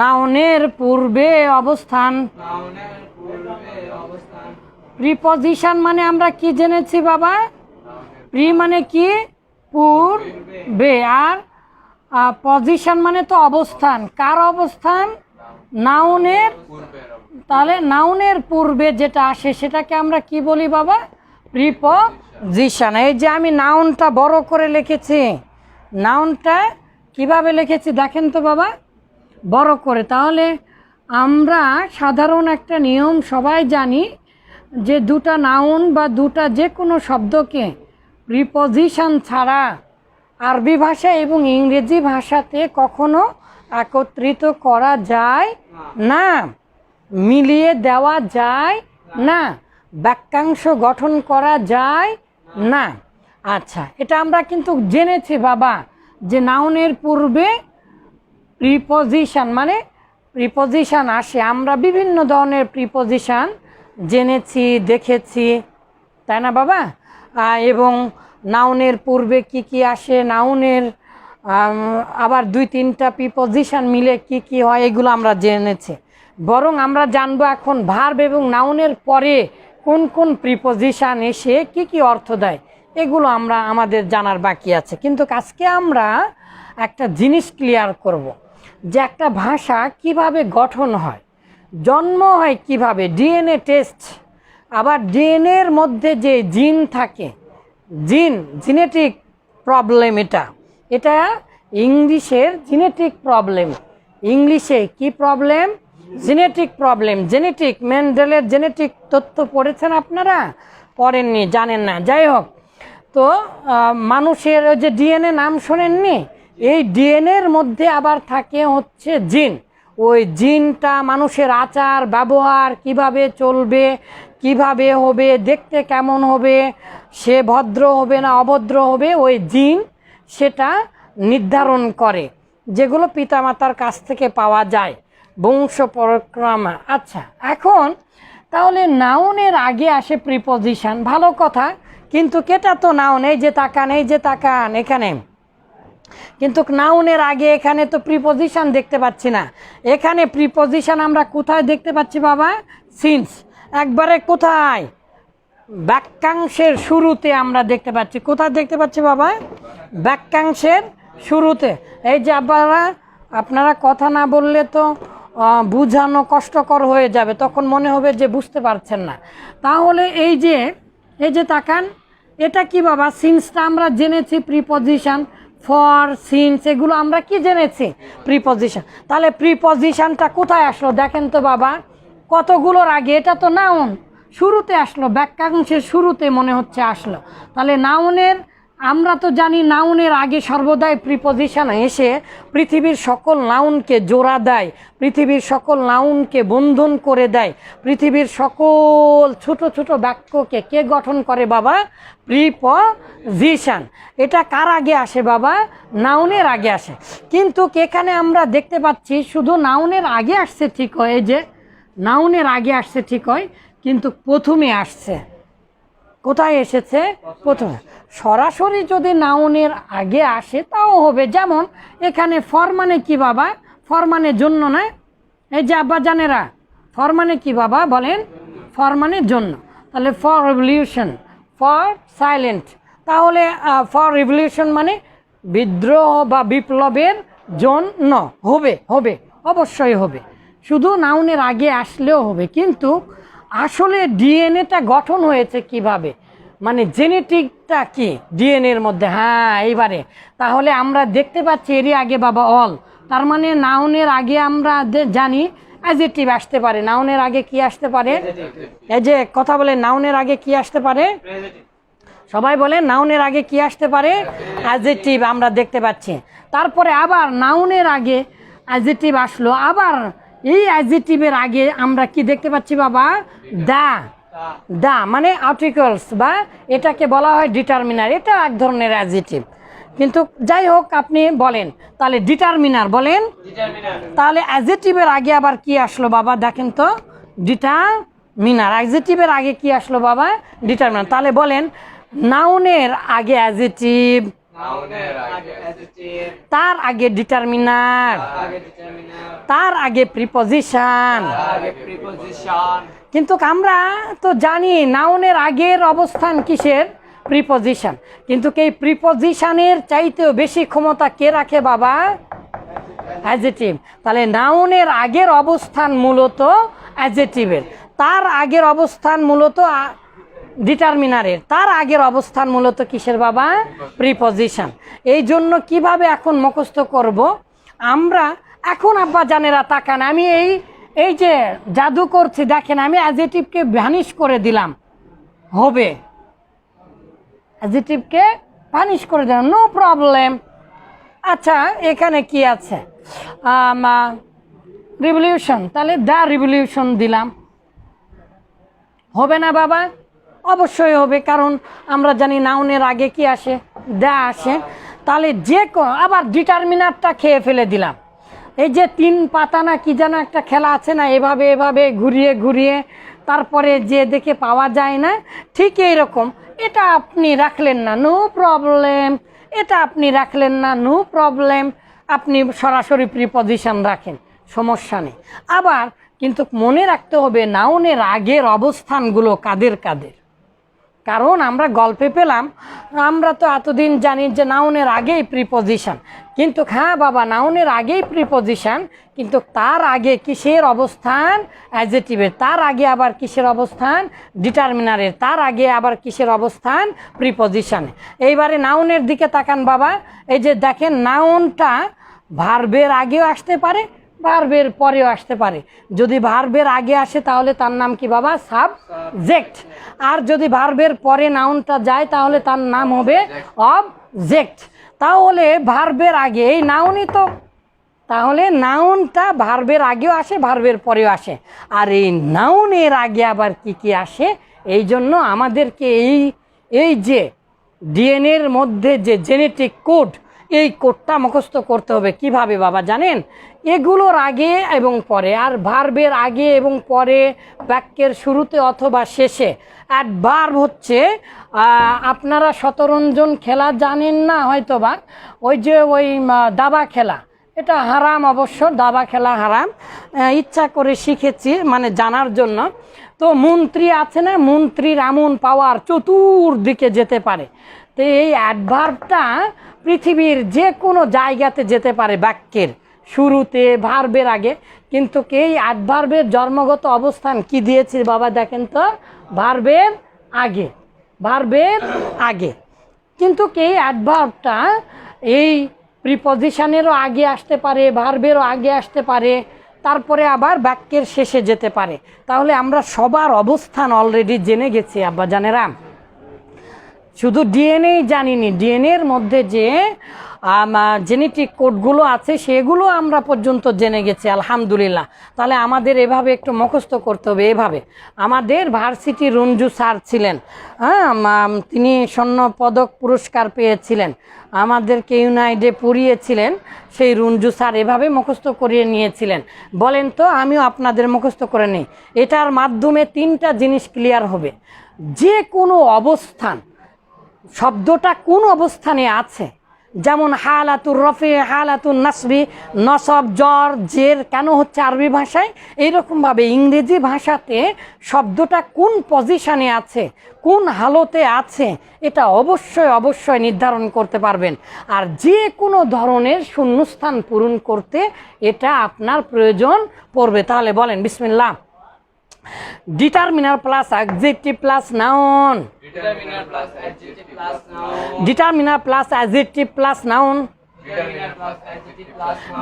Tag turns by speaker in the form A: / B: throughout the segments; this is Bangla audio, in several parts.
A: নাউনের পূর্বে অবস্থান। প্রিপজিশন মানে আমরা কি জেনেছি বাবা? প্রি মানে কি? পূর্বে। আর পজিশন মানে তো অবস্থান। কার অবস্থান? নাউনের। তাহলে নাউনের পূর্বে যেটা আসে সেটাকে আমরা কি বলি বাবা? প্রিপজিশন এই যে আমি নাউনটা বড় করে লিখেছি। নাউনটা কীভাবে লিখেছি দেখেন তো বাবা? বড় করে। তাহলে আমরা সাধারণ একটা নিয়ম সবাই জানি যে দুটা নাউন বা দুটা যে কোনো শব্দকে প্রিপজিশন ছাড়া আরবি ভাষা এবং ইংরেজি ভাষাতে কখনো একত্রিত করা যায় না, মিলিয়ে দেওয়া যায় না বাক্যাংশ গঠন করা যায় না। আচ্ছা এটা আমরা কিন্তু জেনেছি বাবা। যে নাউনের পূর্বে প্রিপজিশন মানে প্রিপজিশন আসে। আমরা বিভিন্ন ধরনের প্রিপজিশন জেনেছি, দেখেছি, তাই না বাবা? এবং নাউনের পূর্বে কি কি আসে, নাউনের আবার দুই তিনটা প্রিপজিশন মিলে কি কি হয়, এগুলো আমরা জেনেছি। বরং আমরা জানব এখন ভার্ব এবং নাউনের পরে কোন কোন প্রিপজিশন এসে কি কি অর্থ দেয়। এগুলো আমরা আমাদের জানার বাকি আছে। কিন্তু আজকে আমরা একটা জিনিস ক্লিয়ার করব। যে একটা ভাষা কীভাবে গঠন হয়, জন্ম হয় কীভাবে, ডিএনএ টেস্ট আবার ডিএনএর মধ্যে যে জিন থাকে, জিন জিনেটিক প্রবলেম এটা। এটা ইংলিশের জিনেটিক প্রবলেম ইংলিশে কি প্রবলেম জেনেটিক প্রবলেম জেনেটিক মেন্ডেলের জেনেটিক তথ্য পড়েছেন আপনারা? পড়েননি, জানেন না। যাই হোক তো মানুষের যে ডিএনএ নাম শোনেননি? এই ডিএনএর মধ্যে আবার থাকে হচ্ছে জিন। ওই জিনটা মানুষের আচার, ব্যবহার, কীভাবে চলবে, কীভাবে হবে, দেখতে কেমন হবে, সে ভদ্র হবে না অভদ্র হবে, ওই জিন সেটা নির্ধারণ করে, যেগুলো পিতামাতার কাছ থেকে পাওয়া যায়। বংশ পরক্রমা। আচ্ছা এখন তাহলে নাউনের আগে আসে প্রিপজিশন ভালো কথা। কিন্তু কেটা তো নাউন, এই যে তাকান, এই যে তাকান, এখানে। কিন্তু নাউনের আগে এখানে তো প্রিপোজিশন দেখতে পাচ্ছি না। এখানে প্রিপজিশন আমরা কোথায় দেখতে পাচ্ছি বাবা? সিন্স একবারে কোথায়? বাক্যাংশের শুরুতে আমরা দেখতে পাচ্ছি। কোথায় দেখতে পাচ্ছি বাবা? বাক্যাংশের শুরুতে। এই যে আপনারা আপনারা কথা না বললে তো বুঝানো কষ্টকর হয়ে যাবে। তখন মনে হবে যে বুঝতে পারছেন না। তাহলে এই যে এই যে তাকান এটা কি বাবা? সিন্সটা আমরা জেনেছি প্রিপজিশন ফর সিন্স এগুলো আমরা কি জেনেছি? প্রিপজিশন তাহলে প্রিপজিশনটা কোথায় আসলো? দেখেন তো বাবা, কতগুলোর আগে? এটা তো নাউন শুরুতে আসলো বাক্যাংশের শুরুতে মনে হচ্ছে আসলো। তাহলে নাউনের আমরা তো জানি নাউনের আগে সর্বদাই প্রিপজিশন এসে পৃথিবীর সকল নাউনকে জোড়া দেয়, পৃথিবীর সকল নাউনকে বন্ধন করে দেয়, পৃথিবীর সকল ছোট ছোট বাক্যকে কে গঠন করে বাবা? প্রিপজিশন এটা কার আগে আসে বাবা? নাউনের আগে আসে। কিন্তু এখানে আমরা দেখতে পাচ্ছি শুধু নাউনের আগে আসছে ঠিক হয় যে নাউনের আগে আসছে ঠিক হয়, কিন্তু প্রথমে আসছে। কোথায় এসেছে? প্রথমে, সরাসরি যদি নাউনের আগে আসে, তাও হবে। যেমন, এখানে ফর মানে কি বাবা? ফর মানে জন্য না এই যে আব্বাজানেরা ফর মানে কি বাবা? বলেন ফর মানে জন্য। তাহলে ফর রেভলিউশন ফর সাইলেন্ট তাহলে ফর রেভলিউশন মানে বিদ্রোহ বা বিপ্লবের জন্য। হবে হবে, অবশ্যই হবে। শুধু নাউনের আগে আসলেও হবে, কিন্তু আসলে ডিএনএটা গঠন হয়েছে কীভাবে? মানে জেনেটিকটা কি? ডিএনএর মধ্যে হ্যাঁ এইবারে। তাহলে আমরা দেখতে পাচ্ছি এরই আগে বাবা অল। তার মানে নাউনের আগে আমরা জানি অ্যাজেটিভ আসতে পারে। নাউনের আগে কি আসতে পারে? এই যে কথা বলে নাউনের আগে কি আসতে পারে? সবাই বলে নাউনের আগে কি আসতে পারে? অ্যাজেটিভ আমরা দেখতে পাচ্ছি। তারপরে আবার নাউনের আগে অ্যাজেটিভ আসলো। আবার এই অ্যাজেটিভের আগে আমরা কি দেখতে পাচ্ছি বাবা? দা। দা মানে আর্টিকলস বা এটাকে বলা হয় ডিটারমিনার এটা এক ধরনের অ্যাজেটিভ কিন্তু যাই হোক আপনি বলেন। তাহলে ডিটারমিনার বলেন। তাহলে অ্যাজেটিভের আগে আবার কি আসলো বাবা? দেখেন তো। ডিটারমিনার অ্যাজেটিভের আগে কি আসলো বাবা? ডিটারমিনার তাহলে বলেন নাউনের আগে অ্যাজেটিভ তার আগে ডিটারমিনার তার আগে প্রিপজিশন কিন্তু আমরা তো জানি নাউনের আগের অবস্থান কিসের? প্রিপজিশন কিন্তু এই প্রিপজিশনের চাইতেও বেশি ক্ষমতা কে রাখে বাবা? অ্যাজেটিভ তাহলে নাউনের আগের অবস্থান মূলত অ্যাজেটিভের তার আগের অবস্থান মূলত ডিটারমিনারের তার আগের অবস্থান মূলত কিসের বাবা? প্রিপজিশন এই জন্য কীভাবে এখন মুখস্থ করব? আমরা এখন আব্বা জানেরা তাকান, আমি এই এই যে জাদু করছি, দেখেন আমি অ্যাজেটিভকে ভ্যানিশ করে দিলাম। হবে। অ্যাজেটিভকে ভ্যানিশ করে দিলাম নো প্রবলেম আচ্ছা এখানে কি আছে? রিভলিউশন তাহলে দ্য রিভলিউশন দিলাম। হবে না বাবা? অবশ্যই হবে, কারণ আমরা জানি নাউনের আগে কি আসে? দ্য আসে। তাহলে যে আবার ডিটারমিনারটা খেয়ে ফেলে দিলাম। এই যে তিন পাতা না কি যেন একটা খেলা আছে না, এভাবে এভাবে ঘুরিয়ে ঘুরিয়ে তারপরে যে দেখে পাওয়া যায় না, ঠিক এইরকম এটা আপনি রাখলেন না, নো প্রবলেম। এটা আপনি রাখলেন না, নো প্রবলেম। আপনি সরাসরি প্রিপজিশন রাখেন, সমস্যা নেই। আবার কিন্তু মনে রাখতে হবে, নাউনের আগের অবস্থানগুলো কাদের কাদের? কারণ আমরা গল্পে পেলাম, আমরা তো এতদিন জানি যে নাউনের আগেই প্রিপজিশন কিন্তু হ্যাঁ বাবা, নাউনের আগেই প্রিপজিশন কিন্তু তার আগে কিসের অবস্থান? অ্যাজেটিভের তার আগে আবার কিসের অবস্থান? ডিটারমিনারের তার আগে আবার কিসের অবস্থান? প্রিপজিশন এইবারে নাউনের দিকে তাকান বাবা, এই যে দেখেন নাউনটা ভার্বের আগেও আসতে পারে ভার্বের পরেও আসতে পারে। যদি ভার্বের আগে আসে, তাহলে তার নাম কি বাবা? সাবজেক্ট আর যদি ভার্বের পরে নাউনটা যায়, তাহলে তার নাম হবে অবজেক্ট তাহলে ভার্বের আগে, এই নাউনই তো। তাহলে নাউনটা ভার্বের আগেও আসে, ভার্বের পরেও আসে। আর এই নাউনের আগে আবার কি কি আসে? এই জন্য আমাদেরকে এই এই যে ডিএনএর মধ্যে যে জেনেটিক কোড এই কোডটা মুখস্থ করতে হবে। কীভাবে বাবা, জানেন? এগুলোর আগে এবং পরে, আর ভার্বের আগে এবং পরে বাক্যের শুরুতে অথবা শেষে। অ্যাডভার্ব হচ্ছে আপনারা শতরঞ্জন খেলা জানেন না হয়তো বা ওই যে ওই দাবা খেলা। এটা হারাম অবশ্য, দাবা খেলা হারাম। ইচ্ছা করে শিখেছি মানে জানার জন্য। তো মন্ত্রী আছে না? মন্ত্রীর এমন পাওয়ার চতুর্দিকে যেতে পারে। তো এই অ্যাডভার্বটা পৃথিবীর যে কোনো জায়গাতে যেতে পারে বাক্যের। শুরুতে ভার্বের আগে। কিন্তু এই অ্যাডভার্বের জন্মগত অবস্থান কি দিয়েছে বাবা দেখেন তো? ভার্বের আগে। ভার্বের আগে। কিন্তু এই অ্যাডভার্বটা এই প্রিপজিশনেরও আগে আসতে পারে ভার্বেরও আগে আসতে পারে, তারপরে আবার বাক্যের শেষে যেতে পারে। তাহলে আমরা সবার অবস্থান অলরেডি জেনে গেছি আব্বা জানেরা শুধু ডিএনএ জানিনি ডিএনএর মধ্যে যে জেনেটিক কোডগুলো আছে, সেগুলো আমরা পর্যন্ত জেনে গেছি, আলহামদুলিল্লাহ। তাহলে আমাদের এভাবে একটু মুখস্থ করতে হবে এভাবে। আমাদের ভার্সিটি রঞ্জু স্যার ছিলেন হ্যাঁ তিনি স্বর্ণ পদক পুরস্কার পেয়েছিলেন, আমাদেরকে ইউনাইডে পড়িয়েছিলেন, সেই রঞ্জু স্যার এভাবে মুখস্থ করিয়ে নিয়েছিলেন। বলেন তো, আমিও আপনাদের মুখস্থ করে নিই। এটার মাধ্যমে তিনটা জিনিস ক্লিয়ার হবে। যে কোনো অবস্থান শব্দটা কোন অবস্থানে আছে? যেমন হালাতুর রফে হালাতুর নাসবি, নসব, জ্বর, জের কেন হচ্ছে আরবি ভাষায়? এইরকমভাবে ইংরেজি ভাষাতে শব্দটা কোন পজিশনে আছে? কোন হালতে আছে? এটা অবশ্যই অবশ্যই নির্ধারণ করতে পারবেন। আর যে কোনো ধরনের শূন্যস্থান পূরণ করতে এটা আপনার প্রয়োজন পড়বে। তাহলে বলেন, বিসমিল্লাহ। Determiner plus adjective plus noun
B: determiner plus adjective plus noun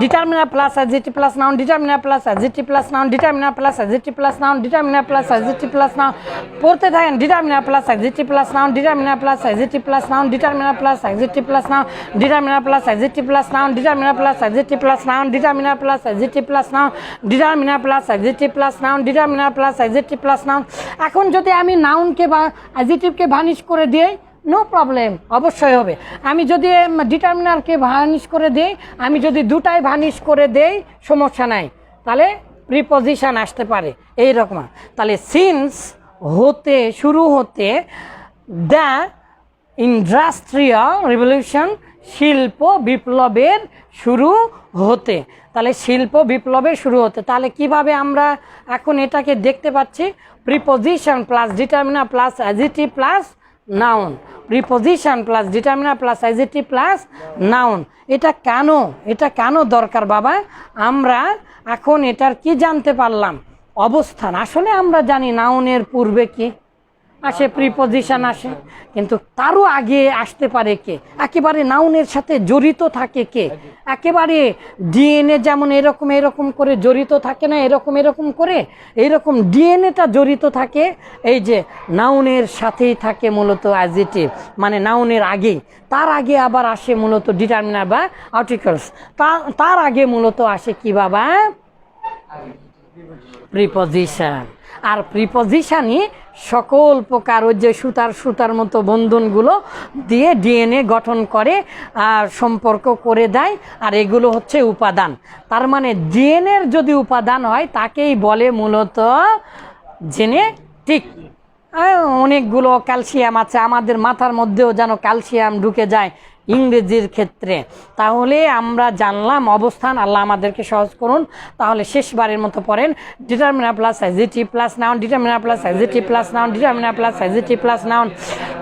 A: determiner plus adjective plus noun determiner plus adjective plus noun determiner plus adjective plus noun determiner plus adjective plus noun পড়তে থাকেন determiner plus adjective plus noun determiner plus adjective plus noun determiner plus adjective plus noun determiner plus adjective plus noun determiner plus adjective plus noun determiner plus adjective plus noun determiner plus adjective plus noun determiner plus adjective plus noun এখন যদি আমি নাউনকে বা অ্যাডজেক্টিভকে ভানিশ করে দিই নো প্রবলেম অবশ্যই হবে। আমি যদি ডিটারমিনারকে ভানিশ করে দেই, আমি যদি দুটাই ভানিশ করে দেই, সমস্যা নাই। তাহলে প্রিপজিশন আসতে পারে এই রকম তাহলে সিন্স হতে, শুরু হতে দ্য ইন্ডাস্ট্রিয়াল রিভলিউশন শিল্প বিপ্লবের শুরু হতে। তাহলে শিল্প বিপ্লবের শুরু হতে। তাহলে কীভাবে আমরা এখন এটাকে দেখতে পাচ্ছি? Preposition plus determiner plus adjective plus noun. Preposition plus determiner plus adjective plus noun এটা কেন? এটা কেন দরকার বাবা? আমরা এখন এটার কি জানতে পারলাম? অবস্থান। আসলে আমরা জানি নাউনের পূর্বে কি। আসে প্রিপোজিশন আসে, কিন্তু তারও আগে আসতে পারে কে? একেবারে নাউনের সাথে জড়িত থাকে কে? একেবারে ডিএনএ যেমন এরকম এরকম করে জড়িত থাকে না, এরকম এরকম করে, এইরকম ডিএনএটা জড়িত থাকে, এই যে নাউনের সাথেই থাকে মূলত অ্যাজিটিভ মানে নাউনের আগে। তার আগে আবার আসে মূলত ডিটারমিনার বা আর্টিকেলস তার আগে মূলত আসে কি বাবা? প্রিপোজিশন আর প্রিপজিশানই সকল প্রকার ওই যে সুতার সুতার মতো বন্ধনগুলো দিয়ে ডিএনএ গঠন করে আর সম্পর্ক করে দেয়, আর এগুলো হচ্ছে উপাদান। তার মানে ডিএনএর যদি উপাদান হয়, তাকেই বলে মূলত জেনেটিক অনেকগুলো ক্যালসিয়াম আছে। আমাদের মাথার মধ্যেও যেন ক্যালসিয়াম ঢুকে যায় ইংরেজির ক্ষেত্রে। তাহলে আমরা জানলাম অবস্থান, আল্লাহ আমাদেরকে সহজ করুন। তাহলে শেষবারের মতো পড়েন ডিটারমিনা প্লাস এজিটি প্লাস নাউন ডিটারমিনা প্লাস এজিটি plus noun determiner plus AGT plus noun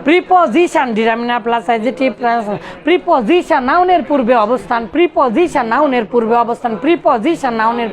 A: preposition determiner plus AGT plus preposition নাউনের পূর্বে অবস্থান প্রিপোজিশন নাউনের পূর্বে অবস্থান প্রিপোজিশন নাউনের